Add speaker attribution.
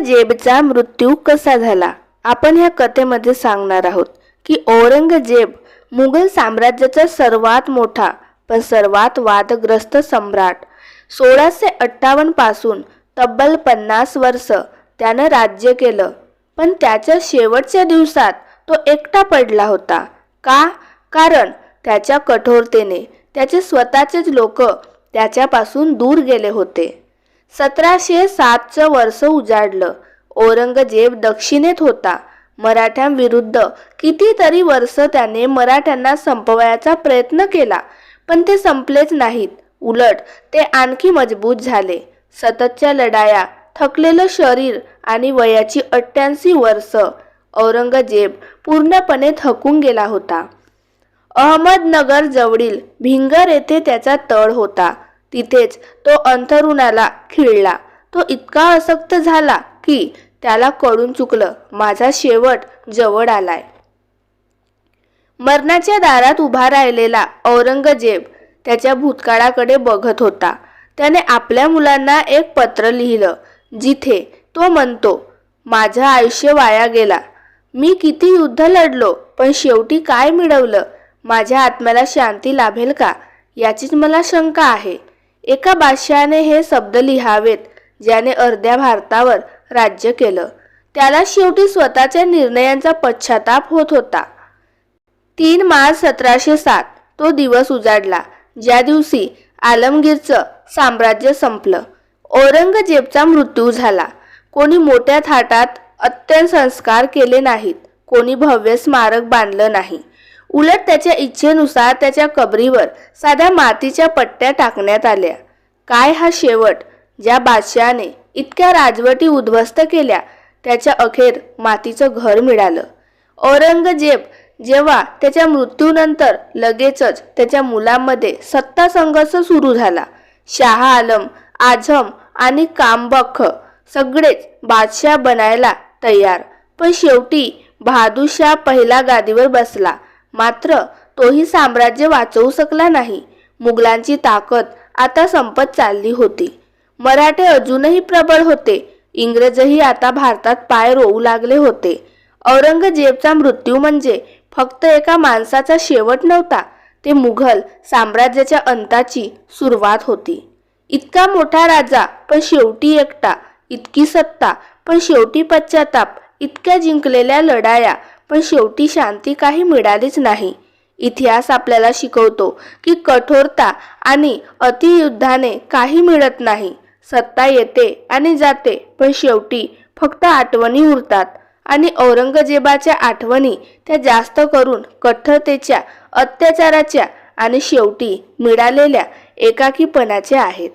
Speaker 1: औरंगजेबचा मृत्यू कसा झाला? आपण ह्या कथेमध्ये सांगणार आहोत की औरंगजेब मुघल साम्राज्याचा सर्वात मोठा पण सर्वात वादग्रस्त सम्राट. सोळाशे अठ्ठावन्नपासून तब्बल पन्नास वर्ष त्यानं राज्य केलं. पण त्याच्या शेवटच्या दिवसात तो एकटा पडला होता. का? कारण त्याच्या कठोरतेने त्याचे स्वतःचेच लोक त्याच्यापासून दूर गेले होते. सतराशे सातचं वर्ष उजाडलं. औरंगजेब दक्षिणेत होता. मराठ्यांविरुद्ध कितीतरी वर्ष त्याने मराठ्यांना संपवायचा प्रयत्न केला पण ते संपलेच नाहीत. उलट ते आणखी मजबूत झाले. सततच्या लढाया थकलेलं शरीर आणि वयाची अठ्ठ्याऐंशी वर्ष औरंगजेब पूर्णपणे थकून गेला होता. अहमदनगर जवळील भिंगर येथे त्याचा तळ होता. तिथेच तो अंथरुणाला खिळला. तो इतका असक्त झाला की त्याला कळून चुकलं माझा शेवट जवळ आलाय. मरणाच्या दारात उभा राहिलेला औरंगजेब त्याच्या भूतकाळाकडे बघत होता. त्याने आपल्या मुलांना एक पत्र लिहिलं जिथे तो म्हणतो माझं आयुष्य वाया गेला. मी किती युद्ध लढलो पण शेवटी काय मिळवलं? माझ्या आत्म्याला शांती लाभेल का? याचीच मला शंका आहे. एका बादशहाने हे शब्द लिहावेत ज्याने अर्ध्या भारतावर राज्य केलं. त्याला शेवटी स्वतःच्या निर्णयांचा पश्चाताप होत होता. तीन मार्च सतराशे सात तो दिवस उजाडला. ज्या दिवशी आलमगीरचं साम्राज्य संपलं औरंगजेबचा मृत्यू झाला. कोणी मोठ्या थाटात अत्यंत संस्कार केले नाहीत कोणी भव्य स्मारक बांधलं नाही. उलट त्याच्या इच्छेनुसार त्याच्या कबरीवर साध्या मातीच्या पट्ट्या टाकण्यात आल्या. काय हा शेवट? ज्या बादशहाने इतक्या राजवटी उद्ध्वस्त केल्या त्याच्या अखेर मातीचं घर मिळालं. औरंगजेब जेव्हा त्याच्या मृत्यूनंतर लगेचच त्याच्या मुलांमध्ये सत्ता संघर्ष सुरू झाला. शाह आलम आझम आणि कामबख सगळेच बादशाह बनायला तयार. पण शेवटी बहादूरशाह पहिला गादीवर बसला. मात्र तोही साम्राज्य वाचवू शकला नाही. मुघलांची ताकद आता संपत चालली होती. मराठे अजूनही प्रबळ होते. इंग्रजही आता भारतात पाय रोवू लागले होते. औरंगजेबचा मृत्यू म्हणजे फक्त एका माणसाचा शेवट नव्हता ते मुघल साम्राज्याच्या अंताची सुरुवात होती. इतका मोठा राजा पण शेवटी एकटा इतकी सत्ता पण शेवटी पश्चाताप इतक्या जिंकलेल्या लढाया पण शेवटी शांती काही मिळालीच नाही. इतिहास आपल्याला शिकवतो की कठोरता आणि अतियुद्धाने काही मिळत नाही. सत्ता येते आणि जाते पण शेवटी फक्त आठवणी उरतात. आणि औरंगजेबाच्या आठवणी त्या जास्त करून कठोरतेच्या अत्याचाराच्या आणि शेवटी मिळालेल्या एकाकीपणाच्या आहेत.